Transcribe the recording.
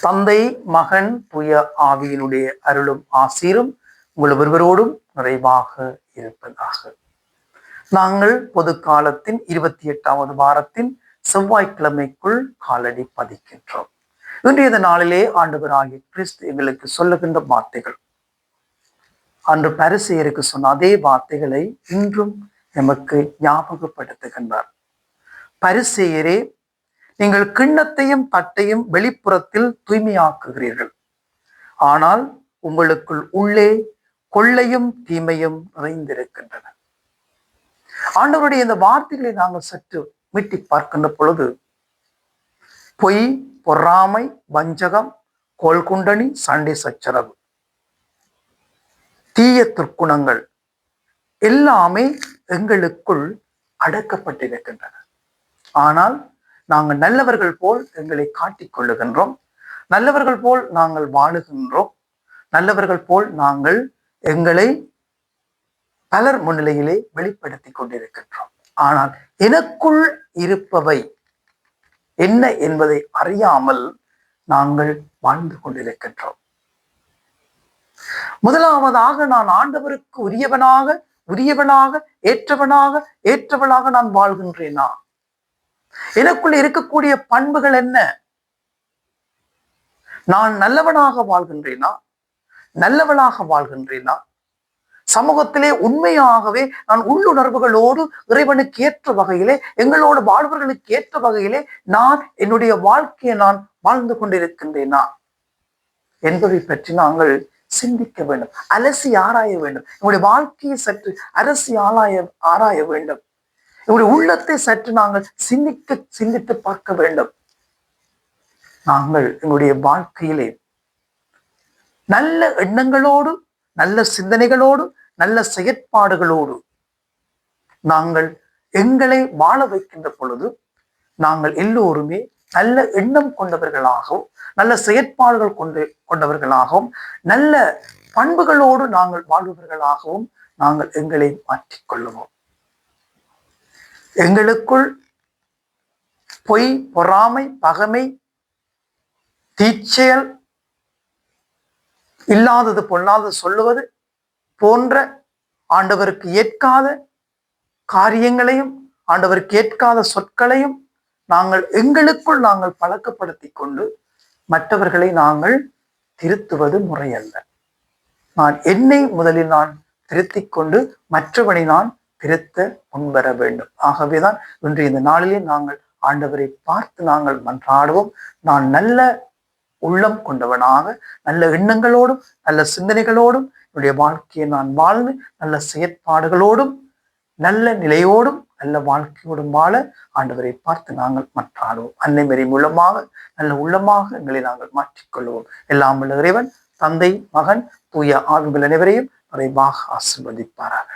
தந்தை மகன் புய ஆவியினுடைய அருளும் ஆசீரும் உங்கள் ஒருவரோடும் நிறைவாக இருப்பதாக. நாங்கள் பொது காலத்தின் இருபத்தி எட்டாவது வாரத்தின் செவ்வாய்க்கிழமைக்குள் காலடி பதிக்கின்றோம். இன்றைய நாளிலே ஆண்டவராகிய கிறிஸ்து எங்களுக்கு சொல்லுகின்ற வார்த்தைகள். அன்று பரிசெயருக்கு சொன்ன அதே வார்த்தைகளை இன்றும் எமக்கு ஞாபகப்படுத்துகின்றார். பரிசெயரே நீங்கள் கிண்ணத்தையும் தட்டையும் வெளிப்புறத்தில் தூய்மையாக்குகிறீர்கள். ஆனால் உங்களுக்குள் உள்ளே கொள்ளையும் தீமையும் நிறைந்திருக்கின்றன. ஆண்டவருடைய இந்த வார்த்தைகளை நாங்கள் சற்று மீட்டி பார்க்கின்ற பொழுது பொய் பொறாமை வஞ்சகம் கோல்குண்டனி சண்டை சச்சரவு தீய துர்க்குணங்கள் எல்லாமே எங்களுக்குள் அடக்கப்பட்டிருக்கின்றன. ஆனால் நாங்கள் நல்லவர்கள் போல் எங்களை காட்டிக் கொள்ளுகின்றோம். நல்லவர்கள் போல் நாங்கள் வாழுகின்றோம். நல்லவர்கள் போல் நாங்கள் எங்களை பலர் முன்னிலையிலே வெளிப்படுத்தி கொண்டிருக்கின்றோம். ஆனால் எனக்குள் இருப்பவை என்ன என்பதை அறியாமல் நாங்கள் வாழ்ந்து கொண்டிருக்கின்றோம். முதலாவதாக நான் ஆண்டவருக்கு உரியவனாக உரியவனாக ஏற்றவனாக ஏற்றவளாக நான் வாழ்கின்றேனா? எனக்குள் இருக்கக்கூடிய பண்புகள் என்ன? நான் நல்லவனாக வாழ்கின்றேனா? நல்லவளாக வாழ்கின்றேனா? சமூகத்திலே உண்மையாகவே நான் உள்ளுணர்வுகளோடு இறைவனுக்கு ஏற்ற வகையிலே எங்களோட வாழ்வர்களுக்கு ஏற்ற வகையிலே நான் என்னுடைய வாழ்க்கையை நான் வாழ்ந்து கொண்டிருக்கின்றேனா? என்பதை பற்றி நாங்கள் சிந்திக்க வேண்டும். அலசி ஆராய வேண்டும். நம்முடைய வாழ்க்கையை சற்று அரசி ஆராய ஆராய வேண்டும். நம்முடைய உள்ளத்தை சற்று நாங்கள் சிந்திக்க சிந்தித்து பார்க்க வேண்டும். நாங்கள் எங்களுடைய வாழ்க்கையிலே நல்ல எண்ணங்களோடு நல்ல சிந்தனைகளோடு நல்ல செயற்பாடுகளோடு நாங்கள் எங்களை வாழ வைக்கின்ற பொழுது நாங்கள் எல்லோருமே நல்ல எண்ணம் கொண்டவர்களாகவும் நல்ல செயற்பாடுகள் கொண்டு கொண்டவர்களாகவும் நல்ல பண்புகளோடு நாங்கள் வாழ்பவர்களாகவும் நாங்கள் எங்களை மாற்றிக்கொள்ளுவோம். எங்களுக்குள் பொய் பொறாமை பகமை தீச்செயல் இல்லாதது பொல்லாதது சொல்லுவது போன்ற ஆண்டவருக்கு ஏற்காத காரியங்களையும் ஆண்டவருக்கு ஏற்காத சொற்களையும் நாங்கள் எங்களுக்குள் நாங்கள் பழக்கப்படுத்தி கொண்டு மற்றவர்களை நாங்கள் திருத்துவது முறையல்ல. நான் என்னை முதலில் நான் திருத்திக் கொண்டு மற்றவனை நான் திருத்த முன்வர வேண்டும். ஆகவேதான் இன்று இந்த நாளிலே நாங்கள் ஆண்டவரை பார்த்து நாங்கள் மன்றாடுவோம். நான் நல்ல உள்ளம் கொண்டவனாக நல்ல எண்ணங்களோடும் நல்ல சிந்தனைகளோடும் என்னுடைய வாழ்க்கையை நான் வாழ்ந்து நல்ல செயற்பாடுகளோடும் நல்ல நிலையோடும் நல்ல வாழ்க்கையோடும் வாழ ஆண்டவரை பார்த்து நாங்கள் மன்றாடுவோம். அன்னை மாரி மூலமாக நல்ல உள்ளமாக எங்களை நாங்கள் மாற்றிக்கொள்வோம். எல்லாம் உள்ள இறைவன் தந்தை மகன் தூய ஆவிகள் அனைவரையும் விரைவாக ஆசிர்வதிப்பாராக.